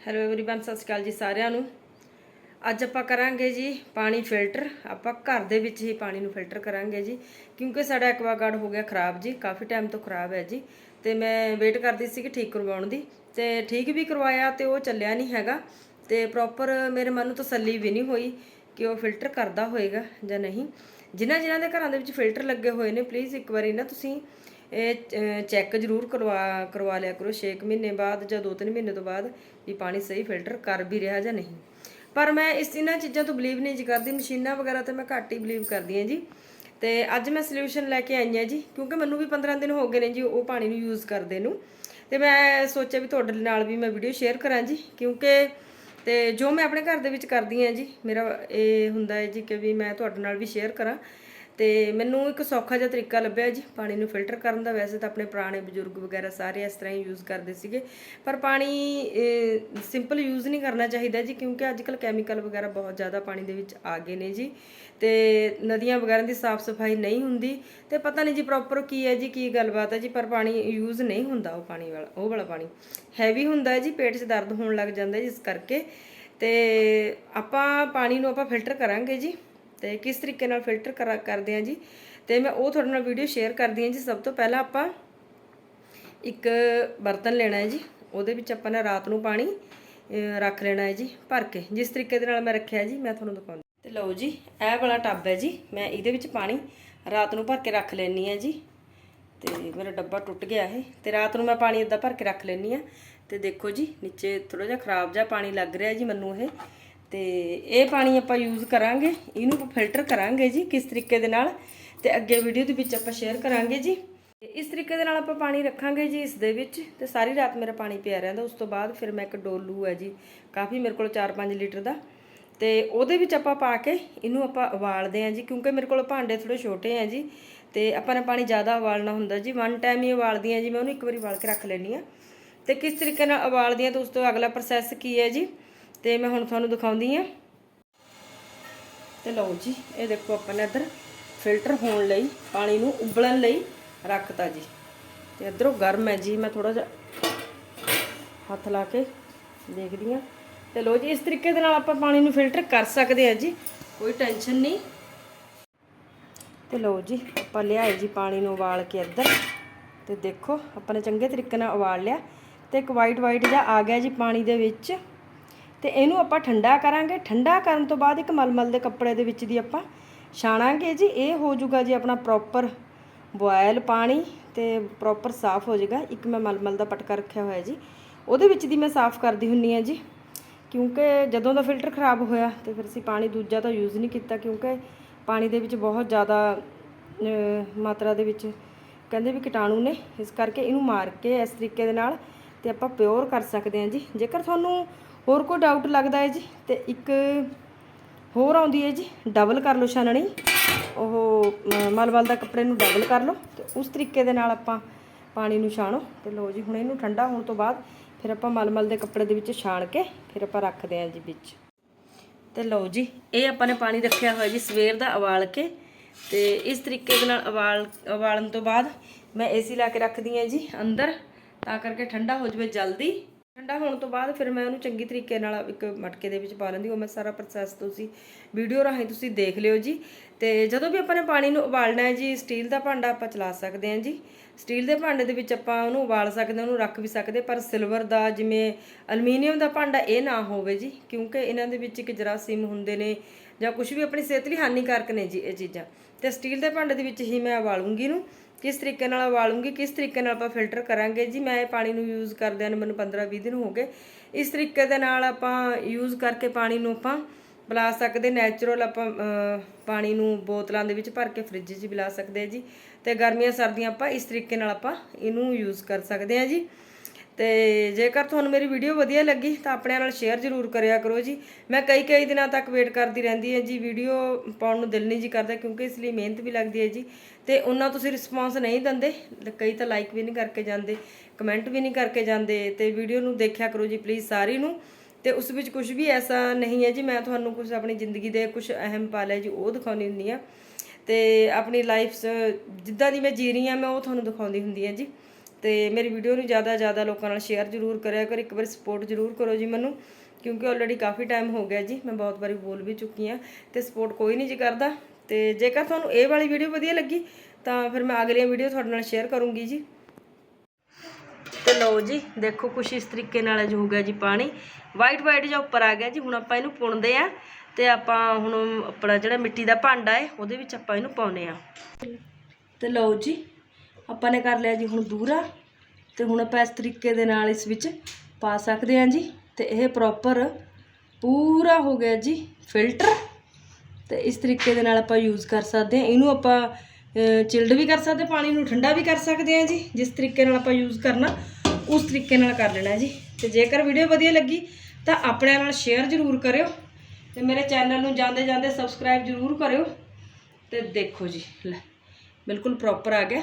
Hello everyone ਸਤਿ ਸ਼੍ਰੀ ਅਕਾਲ ਜੀ ਸਾਰਿਆਂ ਨੂੰ ਅੱਜ ਆਪਾਂ ਕਰਾਂਗੇ ਜੀ ਪਾਣੀ ਫਿਲਟਰ ਆਪਾਂ ਘਰ ਦੇ ਵਿੱਚ ਹੀ ਪਾਣੀ ਨੂੰ ਫਿਲਟਰ ਕਰਾਂਗੇ ਜੀ ਕਿਉਂਕਿ ਸਾਡਾ ਐਕਵਾਗਾਰਡ ਹੋ ਗਿਆ ਖਰਾਬ ਜੀ ਕਾਫੀ ਟਾਈਮ ਤੋਂ ਖਰਾਬ ਹੈ ਜੀ ਤੇ ਮੈਂ ਵੇਟ ਕਰਦੀ ਸੀ ਕਿ ਠੀਕ ਕਰਵਾਉਣ ਦੀ ਤੇ ਠੀਕ ਵੀ ਕਰਵਾਇਆ ਤੇ ਉਹ ਚੱਲਿਆ ਨਹੀਂ ਹੈਗਾ ਤੇ ਪ੍ਰੋਪਰ ਮੇਰੇ ਮਨ ਨੂੰ ਤਸੱਲੀ ਵੀ ਨਹੀਂ ਹੋਈ ਕਿ ਉਹ ਫਿਲਟਰ ਕਰਦਾ ਹੋਏਗਾ ਜਾਂ ਨਹੀਂ ਜਿਨ੍ਹਾਂ ਜਿਨ੍ਹਾਂ ਦੇ ਘਰਾਂ ਦੇ ਵਿੱਚ ਫਿਲਟਰ ਲੱਗੇ ਹੋਏ ਨੇ ਪਲੀਜ਼ ਇੱਕ ਵਾਰੀ ਨਾ ਤੁਸੀਂ ਇਹ ਚੈੱਕ ਜ਼ਰੂਰ ਕਰਵਾ ਕਰਵਾ ਲਿਆ ਕਰੋ। 6 ਮਹੀਨੇ ਬਾਅਦ ਜਾਂ 2-3 ਮਹੀਨੇ ਤੋਂ ਬਾਅਦ ਵੀ ਪਾਣੀ ਸਹੀ ਫਿਲਟਰ ਕਰ ਵੀ ਰਿਹਾ ਜਾਂ ਨਹੀਂ। ਪਰ ਮੈਂ ਇਸ ਇਹਨਾਂ ਚੀਜ਼ਾਂ ਤੋਂ ਬਲੀਵ ਨਹੀਂ ਜੀ ਕਰਦੀ। ਮਸ਼ੀਨਾਂ ਵਗੈਰਾ ਤੇ ਮੈਂ ਘੱਟ ਹੀ ਬਲੀਵ ਕਰਦੀ ਹਾਂ ਜੀ। ਤੇ ਅੱਜ ਮੈਂ ਸੋਲੂਸ਼ਨ ਲੈ ਕੇ ਆਈ ਹਾਂ ਜੀ। ਕਿਉਂਕਿ ਮੈਨੂੰ ਵੀ 15 ਦਿਨ ਹੋ ਗਏ ਨੇ ਜੀ ਉਹ ਪਾਣੀ ਨੂੰ ਯੂਜ਼ ਕਰਦੇ ਨੂੰ। ਤੇ ਮੈਂ ਸੋਚਿਆ ਵੀ ਤੁਹਾਡੇ ਨਾਲ ਵੀ ਮੈਂ ਵੀਡੀਓ ਸ਼ੇਅਰ ਕਰਾਂ ਜੀ। ਕਿਉਂਕਿ ਤੇ ਜੋ ਮੈਂ ਆਪਣੇ ਘਰ ਦੇ ਵਿੱਚ ਕਰਦੀ ਹਾਂ ਜੀ, ਮੇਰਾ ਇਹ ਹੁੰਦਾ ਹੈ ਜੀ ਕਿ ਵੀ ਮੈਂ ਤੁਹਾਡੇ ਨਾਲ ਵੀ ਸ਼ੇਅਰ ਕਰਾਂ। ਤੇ ਮੈਨੂੰ ਇੱਕ ਸੌਖਾ ਜਿਹਾ ਤਰੀਕਾ ਲੱਭਿਆ ਜੀ, ਪਾਣੀ ਨੂੰ ਫਿਲਟਰ ਕਰਨ ਦਾ। ਵੈਸੇ ਤਾਂ ਆਪਣੇ ਪੁਰਾਣੇ ਬਜ਼ੁਰਗ ਵਗੈਰਾ ਸਾਰੇ ਇਸ ਤਰ੍ਹਾਂ ਹੀ ਯੂਜ਼ ਕਰਦੇ ਸੀਗੇ। ਪਰ ਪਾਣੀ ਸਿੰਪਲ ਯੂਜ਼ ਨਹੀਂ ਕਰਨਾ ਚਾਹੀਦਾ ਜੀ, ਕਿਉਂਕਿ ਅੱਜ ਕੱਲ ਕੈਮੀਕਲ ਵਗੈਰਾ ਬਹੁਤ ਜ਼ਿਆਦਾ ਪਾਣੀ ਦੇ ਵਿੱਚ ਆ ਗਏ ਨੇ ਜੀ। ਤੇ ਨਦੀਆਂ ਵਗੈਰਾ ਦੀ ਸਾਫ਼ ਸਫ਼ਾਈ ਨਹੀਂ ਹੁੰਦੀ। ਤੇ ਪਤਾ ਨਹੀਂ ਜੀ ਪ੍ਰੋਪਰ ਕੀ ਹੈ ਜੀ, ਕੀ ਗੱਲਬਾਤ ਹੈ ਜੀ, ਪਰ ਪਾਣੀ ਯੂਜ਼ ਨਹੀਂ ਹੁੰਦਾ ਉਹ ਪਾਣੀ ਵਾਲਾ, ਉਹ ਵਾਲਾ ਪਾਣੀ। ਹੈਵੀ ਹੁੰਦਾ ਹੈ ਜੀ, ਪੇਟ 'ਚ ਦਰਦ ਹੋਣ ਲੱਗ ਜਾਂਦਾ ਹੈ ਜਿਸ ਕਰਕੇ। ਤੇ ਆਪਾਂ ਪਾਣੀ ਨੂੰ ਆਪਾਂ ਫਿਲਟਰ ਕਰਾਂਗੇ ਜੀ। ਤੇ ਕਿਸ ਤਰੀਕੇ ਨਾਲ ਫਿਲਟਰ ਕਰਾ, ਕਰਦੇ ਆ ਜੀ। ਤੇ ਮੈਂ ਉਹ ਤੁਹਾਡੇ ਨਾਲ ਵੀਡੀਓ ਸ਼ੇਅਰ ਕਰਦੀ ਹਾਂ ਜੀ। ਸਭ ਤੋਂ ਪਹਿਲਾਂ ਆਪਾਂ ਇੱਕ ਬਰਤਨ ਲੈਣਾ ਹੈ ਜੀ। ਉਹਦੇ ਵਿੱਚ ਆਪਾਂ ਨੇ ਰਾਤ ਨੂੰ ਪਾਣੀ ਰੱਖ ਲੈਣਾ ਹੈ ਜੀ, ਭਰ ਕੇ। ਜਿਸ ਤਰੀਕੇ ਦੇ ਨਾਲ ਮੈਂ ਰੱਖਿਆ ਜੀ, ਮੈਂ ਤੁਹਾਨੂੰ ਦਿਖਾਉਂਦੀ ਤੇ ਲਓ ਜੀ, ਇਹ ਵਾਲਾ ਟੱਬ ਹੈ ਜੀ। ਮੈਂ ਇਹਦੇ ਵਿੱਚ ਪਾਣੀ ਰਾਤ ਨੂੰ ਭਰ ਕੇ ਰੱਖ ਲੈਣੀ ਹੈ ਜੀ। ਤੇ ਮੇਰਾ ਡੱਬਾ ਟੁੱਟ ਗਿਆ ਇਹ। ਤੇ ਰਾਤ ਨੂੰ ਮੈਂ ਪਾਣੀ ਇਦਾਂ ਭਰ ਕੇ ਰੱਖ ਲੈਣੀ ਆ ਤੇ ਦੇਖੋ ਜੀ, ਨੀਚੇ ਥੋੜਾ ਜਿਹਾ ਖਰਾਬ ਜਿਹਾ ਪਾਣੀ ਲੱਗ ਰਿਹਾ ਜੀ ਮੈਨੂੰ ਇਹ। ਤੇ ਇਹ ਪਾਣੀ ਆਪਾਂ ਯੂਜ਼ ਕਰਾਂਗੇ, ਇਹਨੂੰ ਫਿਲਟਰ ਕਰਾਂਗੇ ਜੀ ਕਿਸ ਤਰੀਕੇ ਦੇ ਨਾਲ ਤੇ ਅੱਗੇ ਵੀਡੀਓ ਦੇ ਵਿੱਚ ਆਪਾਂ ਸ਼ੇਅਰ ਕਰਾਂਗੇ ਜੀ। ਤੇ ਇਸ ਤਰੀਕੇ ਦੇ ਨਾਲ ਆਪਾਂ ਪਾਣੀ ਰੱਖਾਂਗੇ ਜੀ ਇਸ ਦੇ ਵਿੱਚ ਤੇ ਸਾਰੀ ਰਾਤ ਮੇਰਾ ਪਾਣੀ ਪਿਆ ਰਹਿੰਦਾ, ਉਸ ਤੋਂ ਬਾਅਦ ਫਿਰ ਮੈਂ ਇੱਕ ਡੋਲੂ ਹੈ ਜੀ, ਕਾਫੀ ਮੇਰੇ ਕੋਲ 4-5 ਲੀਟਰ ਦਾ। ਤੇ ਉਹਦੇ ਵਿੱਚ ਆਪਾਂ ਪਾ ਕੇ ਇਹਨੂੰ ਆਪਾਂ ਉਬਾਲਦੇ ਆਂ ਜੀ, ਕਿਉਂਕਿ ਮੇਰੇ ਕੋਲ ਭਾਂਡੇ ਥੋੜੇ ਛੋਟੇ ਆ ਜੀ, ਤੇ ਆਪਾਂ ਨੇ ਪਾਣੀ ਜ਼ਿਆਦਾ ਉਬਾਲਣਾ ਹੁੰਦਾ ਜੀ ਵਨ ਟਾਈਮ ਹੀ ਉਬਾਲਦੀ ਆ ਜੀ, ਮੈਂ ਉਹਨੂੰ ਇੱਕ ਵਾਰੀ ਉਬਾਲ ਕੇ ਰੱਖ ਲੈਣੀ ਆ ਤੇ ਕਿਸ ਤਰੀਕੇ ਨਾਲ ਉਬਾਲਦੀ ਆ ਤਾਂ ਉਸ ਤੋਂ ਅਗਲਾ ਪ੍ਰੋਸੈਸ ਕੀ ਹੈ ਜੀ ਤੇ ਮੈਂ ਹੁਣ ਤੁਹਾਨੂੰ ਦਿਖਾਉਂਦੀ ਆ ਤੇ ਲਓ ਜੀ, ਇਹ ਦੇਖੋ ਆਪਾਂ ਨੇ ਇੱਧਰ ਫਿਲਟਰ ਹੋਣ ਲਈ, ਪਾਣੀ ਨੂੰ ਉਬਲਣ ਲਈ ਰੱਖਤਾ ਜੀ। ਤੇ ਇੱਧਰੋਂ ਗਰਮ ਹੈ ਜੀ, ਮੈਂ ਥੋੜਾ ਜਿਹਾ ਹੱਥ ਲਾ ਕੇ ਦੇਖਦੀ ਆ ਤੇ ਲਓ ਜੀ, ਇਸ ਤਰੀਕੇ ਦੇ ਨਾਲ ਆਪਾਂ ਪਾਣੀ ਨੂੰ ਫਿਲਟਰ ਕਰ ਸਕਦੇ ਆ ਜੀ, ਕੋਈ ਟੈਨਸ਼ਨ ਨਹੀਂ। ਤੇ ਲਓ ਜੀ, ਆਪਾਂ ਲਿਆਏ ਜੀ ਪਾਣੀ ਨੂੰ ਉਬਾਲ ਕੇ ਇੱਧਰ। ਤੇ ਦੇਖੋ ਆਪਾਂ ਨੇ ਚੰਗੇ ਤਰੀਕੇ ਨਾਲ ਉਬਾਲ ਲਿਆ। ਤੇ ਇੱਕ ਵਾਈਟ ਵਾਈਟ ਜਿਹਾ ਆ ਗਿਆ ਜੀ ਪਾਣੀ ਦੇ ਵਿੱਚ। ਤੇ ਇਹਨੂੰ ਆਪਾਂ ਠੰਡਾ ਕਰਾਂਗੇ। ਠੰਡਾ ਕਰਨ ਤੋਂ ਬਾਅਦ ਇੱਕ ਮਲਮਲ ਦੇ ਕੱਪੜੇ ਦੇ ਵਿੱਚ ਦੀ ਆਪਾਂ ਛਾਣਾਂਗੇ ਜੀ। ਇਹ ਹੋ ਜਾਊਗਾ ਜੀ ਆਪਣਾ ਪ੍ਰੋਪਰ ਬੋਇਲ ਪਾਣੀ ਤੇ ਪ੍ਰੋਪਰ ਸਾਫ਼ ਹੋ ਜਾਏਗਾ ਇੱਕ ਮੈਂ ਮਲਮਲ ਦਾ ਪਟਕਾ ਰੱਖਿਆ ਹੋਇਆ ਜੀ। ਉਹਦੇ ਵਿੱਚ ਦੀ ਮੈਂ ਸਾਫ਼ ਕਰਦੀ ਹੁੰਨੀ ਆ ਜੀ। ਕਿਉਂਕਿ ਜਦੋਂ ਦਾ ਫਿਲਟਰ ਖਰਾਬ ਹੋਇਆ ਤੇ ਫਿਰ ਅਸੀਂ ਪਾਣੀ ਦੂਜਾ ਤਾਂ ਯੂਜ਼ ਨਹੀਂ ਕੀਤਾ ਕਿਉਂਕਿ ਪਾਣੀ ਦੇ ਵਿੱਚ ਬਹੁਤ ਜ਼ਿਆਦਾ ਮਾਤਰਾ ਦੇ ਵਿੱਚ ਕਹਿੰਦੇ ਵੀ ਕੀਟਾਣੂ ਨੇ। ਇਸ ਕਰਕੇ ਇਹਨੂੰ ਮਾਰ ਕੇ ਇਸ ਤਰੀਕੇ ਦੇ ਨਾਲ ਤੇ ਆਪਾਂ ਪਿਓਰ ਕਰ ਸਕਦੇ ਹਾਂ ਜੀ। ਜੇਕਰ ਤੁਹਾਨੂੰ ਹੋਰ ਕੋਈ ਡਾਊਟ ਲੱਗਦਾ ਹੈ ਜੀ, ਤੇ ਇੱਕ ਹੋਰ ਆਉਂਦੀ ਹੈ ਜੀ ਡਬਲ ਕਰ ਲਓ ਛਾਨਣੀ। ਉਹ ਮ- ਮਲਮਲ ਦਾ ਕੱਪੜੇ ਨੂੰ ਡਬਲ ਕਰ ਲਓ ਤੇ ਉਸ ਤਰੀਕੇ ਦੇ ਨਾਲ ਆਪਾਂ ਪਾਣੀ ਨੂੰ ਛਾਣੋ। ਤੇ ਲਓ ਜੀ, ਹੁਣ ਇਹਨੂੰ ਠੰਡਾ ਹੋਣ ਤੋਂ ਬਾਅਦ ਫਿਰ ਆਪਾਂ ਮਲਮਲ ਦੇ ਕੱਪੜੇ ਦੇ ਵਿੱਚ ਛਾਣ ਕੇ ਫਿਰ ਆਪਾਂ ਰੱਖਦੇ ਹਾਂ ਜੀ ਵਿੱਚ। ਤੇ ਲਓ ਜੀ, ਇਹ ਆਪਾਂ ਨੇ ਪਾਣੀ ਰੱਖਿਆ ਹੋਇਆ ਜੀ ਸਵੇਰ ਦਾ ਉਬਾਲ ਕੇ। ਤੇ ਇਸ ਤਰੀਕੇ ਦੇ ਨਾਲ ਉਬਾਲ, ਉਬਾਲਣ ਤੋਂ ਬਾਅਦ ਮੈਂ ਏਸੀ ਲਾ ਕੇ ਰੱਖਦੀ ਹਾਂ ਜੀ ਅੰਦਰ। ਤਾਂ ਕਰਕੇ ਠੰਡਾ ਹੋ ਜਾਵੇ ਜਲਦੀ। ਠੰਡਾ ਹੋਣ ਤੋਂ ਬਾਅਦ ਫਿਰ ਮੈਂ ਉਹਨੂੰ ਚੰਗੀ ਤਰੀਕੇ ਨਾਲ ਇੱਕ ਮਟਕੇ ਦੇ ਵਿੱਚ ਪਾ ਲੈਂਦੀ ਉਹ ਮੈਂ ਸਾਰਾ ਪ੍ਰੋਸੈਸ ਤੁਸੀਂ ਵੀਡੀਓ ਰਾਹੀਂ ਤੁਸੀਂ ਦੇਖ ਲਿਓ ਜੀ। ਤੇ ਜਦੋਂ ਵੀ ਆਪਾਂ ਨੇ ਪਾਣੀ ਨੂੰ ਉਬਾਲਣਾ ਹੈ ਜੀ ਸਟੀਲ ਦਾ ਭਾਂਡਾ ਆਪਾਂ ਚਲਾ ਸਕਦੇ ਹਾਂ ਜੀ। ਸਟੀਲ ਦੇ ਭਾਂਡੇ ਦੇ ਵਿੱਚ ਆਪਾਂ ਉਹਨੂੰ ਉਬਾਲ ਸਕਦੇ ਹਾਂ, ਉਹਨੂੰ ਰੱਖ ਵੀ ਸਕਦੇ ਪਰ ਸਿਲਵਰ ਦਾ ਜਿਵੇਂ ਅਲਮੀਨੀਅਮ ਦਾ ਭਾਂਡਾ ਇਹ ਨਾ ਹੋਵੇ ਜੀ, ਕਿਉਂਕਿ ਇਹਨਾਂ ਦੇ ਵਿੱਚ ਇੱਕ ਜਰਾਸੀਮ ਹੁੰਦੇ ਨੇ ਜਾਂ ਕੁਝ ਵੀ ਆਪਣੀ ਸਿਹਤ ਲਈ ਹਾਨੀਕਾਰਕ ਨੇ ਜੀ ਇਹ ਚੀਜ਼ਾਂ। ਤੇ ਸਟੀਲ ਦੇ ਭਾਂਡੇ ਦੇ ਵਿੱਚ ਹੀ ਮੈਂ ਉਬਾਲੂੰਗੀ ਇਹਨੂੰ। ਕਿਸ ਤਰੀਕੇ ਨਾਲ ਉਬਾਲੂੰਗੀ, ਕਿਸ ਤਰੀਕੇ ਨਾਲ ਆਪਾਂ ਫਿਲਟਰ ਕਰਾਂਗੇ? ਜੀ, ਮੈਂ ਇਹ ਪਾਣੀ ਨੂੰ ਯੂਜ਼ ਕਰਦਿਆਂ ਨੂੰ ਮੈਨੂੰ 15-20 ਦਿਨ ਹੋ ਗਏ। ਇਸ ਤਰੀਕੇ ਦੇ ਨਾਲ ਆਪਾਂ ਯੂਜ਼ ਕਰਕੇ ਪਾਣੀ ਨੂੰ ਆਪਾਂ ਬੁਲਾ ਸਕਦੇ ਨੈਚੁਰਲ ਆਪਾਂ ਪਾਣੀ ਨੂੰ ਬੋਤਲਾਂ ਦੇ ਵਿੱਚ ਭਰ ਕੇ ਫ੍ਰਿਜ 'ਚ ਬੁਲਾ ਸਕਦੇ ਹਾਂ ਜੀ। ਤੇ ਗਰਮੀਆਂ, ਸਰਦੀਆਂ ਆਪਾਂ ਇਸ ਤਰੀਕੇ ਨਾਲ ਆਪਾਂ ਇਹਨੂੰ ਯੂਜ਼ ਕਰ ਸਕਦੇ ਹਾਂ ਜੀ। ਤੇ ਜੇਕਰ ਤੁਹਾਨੂੰ ਮੇਰੀ ਵੀਡੀਓ ਵਧੀਆ ਲੱਗੀ ਤਾਂ ਆਪਣਿਆਂ ਨਾਲ ਸ਼ੇਅਰ ਜ਼ਰੂਰ ਕਰਿਆ ਕਰੋ ਜੀ। ਮੈਂ ਕਈ ਕਈ ਦਿਨਾਂ ਤੱਕ ਵੇਟ ਕਰਦੀ ਰਹਿੰਦੀ ਹਾਂ ਜੀ। ਵੀਡੀਓ ਪਾਉਣ ਨੂੰ ਦਿਲ ਨਹੀਂ ਜੀ ਕਰਦਾ ਕਿਉਂਕਿ ਇਸ ਲਈ ਮਿਹਨਤ ਵੀ ਲੱਗਦੀ ਹੈ ਜੀ। ਤੇ ਉਹਨਾਂ ਤੁਸੀਂ ਰਿਸਪੌਂਸ ਨਹੀਂ ਦਿੰਦੇ ਕਈ ਤਾਂ ਲਾਈਕ ਵੀ ਨਹੀਂ ਕਰਕੇ ਜਾਂਦੇ ਕਮੈਂਟ ਵੀ ਨਹੀਂ ਕਰਕੇ ਜਾਂਦੇ, ਤੇ ਵੀਡੀਓ ਨੂੰ ਦੇਖਿਆ ਕਰੋ ਜੀ ਪਲੀਜ਼ ਸਾਰੀ ਨੂੰ। ਤੇ ਉਸ ਵਿੱਚ ਕੁਝ ਵੀ ਐਸਾ ਨਹੀਂ ਹੈ ਜੀ, ਮੈਂ ਤੁਹਾਨੂੰ ਕੁਝ ਆਪਣੀ ਜ਼ਿੰਦਗੀ ਦੇ ਕੁਝ ਅਹਿਮ ਪਲ ਹੈ ਜੀ ਉਹ ਦਿਖਾਉਣੀ ਹੁੰਦੀ ਆ ਤੇ ਆਪਣੀ ਲਾਈਫ ਜਿੱਦਾਂ ਦੀ ਮੈਂ ਜੀ ਰਹੀ ਹਾਂ, ਮੈਂ ਉਹ ਤੁਹਾਨੂੰ ਦਿਖਾਉਂਦੀ ਹੁੰਦੀ ਹਾਂ ਜੀ। ਤੇ ਮੇਰੀ ਵੀਡੀਓ ਨੂੰ ਜ਼ਿਆਦਾ ਜ਼ਿਆਦਾ ਲੋਕਾਂ ਨਾਲ ਸ਼ੇਅਰ ਜ਼ਰੂਰ ਕਰਿਆ ਕਰ, ਇੱਕ ਵਾਰੀ ਸਪੋਰਟ ਜ਼ਰੂਰ ਕਰੋ ਜੀ ਮੈਨੂੰ, ਕਿਉਂਕਿ ਆਲਰੇਡੀ ਕਾਫੀ ਟਾਈਮ ਹੋ ਗਿਆ ਜੀ, ਮੈਂ ਬਹੁਤ ਵਾਰੀ ਬੋਲ ਵੀ ਚੁੱਕੀ ਆ ਤੇ ਸਪੋਰਟ ਕੋਈ ਨਹੀਂ ਜੀ ਕਰਦਾ। ਤੇ ਜੇਕਰ ਤੁਹਾਨੂੰ ਇਹ ਵਾਲੀ ਵੀਡੀਓ ਵਧੀਆ ਲੱਗੀ, ਤਾਂ ਫਿਰ ਮੈਂ ਅਗਲੀਆਂ ਵੀਡੀਓ ਤੁਹਾਡੇ ਨਾਲ ਸ਼ੇਅਰ ਕਰੂੰਗੀ ਜੀ। ਤੇ ਲਓ ਜੀ, ਦੇਖੋ ਕੁਛ ਇਸ ਤਰੀਕੇ ਨਾਲ ਜੋ ਹੋ ਗਿਆ ਜੀ ਪਾਣੀ। ਵਾਈਟ ਵਾਈਟ ਜਿਹਾ ਉੱਪਰ ਆ ਗਿਆ ਜੀ, ਹੁਣ ਆਪਾਂ ਇਹਨੂੰ ਪੁਣਦੇ ਆ ਤੇ ਆਪਾਂ ਹੁਣ ਆਪਣਾ ਜਿਹੜਾ ਮਿੱਟੀ ਦਾ ਭਾਂਡਾ ਹੈ, ਉਹਦੇ ਵਿੱਚ ਆਪਾਂ ਇਹਨੂੰ ਪਾਉਨੇ ਆ ਤੇ ਲਓ ਜੀ ਆਪਾਂ ਨੇ ਕਰ ਲਿਆ ਜੀ ਹੁਣ ਦੂਰਾ ਤੇ ਹੁਣ ਆਪਾਂ ਇਸ ਤਰੀਕੇ ਦੇ ਨਾਲ ਇਸ ਵਿੱਚ ਪਾ ਸਕਦੇ ਹਾਂ ਜੀ ਤੇ ਇਹ ਪ੍ਰੋਪਰ ਪੂਰਾ ਹੋ ਗਿਆ ਜੀ ਫਿਲਟਰ ਤੇ ਇਸ ਤਰੀਕੇ ਦੇ ਨਾਲ ਆਪਾਂ ਯੂਜ਼ ਕਰ ਸਕਦੇ ਹਾਂ। ਇਹਨੂੰ ਆਪਾਂ ਚਿਲਡ ਵੀ ਕਰ ਸਕਦੇ ਪਾਣੀ ਨੂੰ ਠੰਡਾ ਵੀ ਕਰ ਸਕਦੇ ਹਾਂ ਜੀ। ਜਿਸ ਤਰੀਕੇ ਨਾਲ ਆਪਾਂ ਯੂਜ਼ ਕਰਨਾ, ਉਸ ਤਰੀਕੇ ਨਾਲ ਕਰ ਲੈਣਾ ਜੀ। ਤੇ ਜੇਕਰ ਵੀਡੀਓ ਵਧੀਆ ਲੱਗੀ, ਤਾਂ ਆਪਣੇ ਨਾਲ ਸ਼ੇਅਰ ਜ਼ਰੂਰ ਕਰਿਓ ਤੇ ਮੇਰੇ ਚੈਨਲ ਨੂੰ ਜਾਂਦੇ ਜਾਂਦੇ ਸਬਸਕ੍ਰਾਈਬ ਜ਼ਰੂਰ ਕਰਿਓ ਤੇ ਦੇਖੋ ਜੀ। ਲੈ, ਬਿਲਕੁਲ ਪ੍ਰੋਪਰ ਆ ਗਿਆ।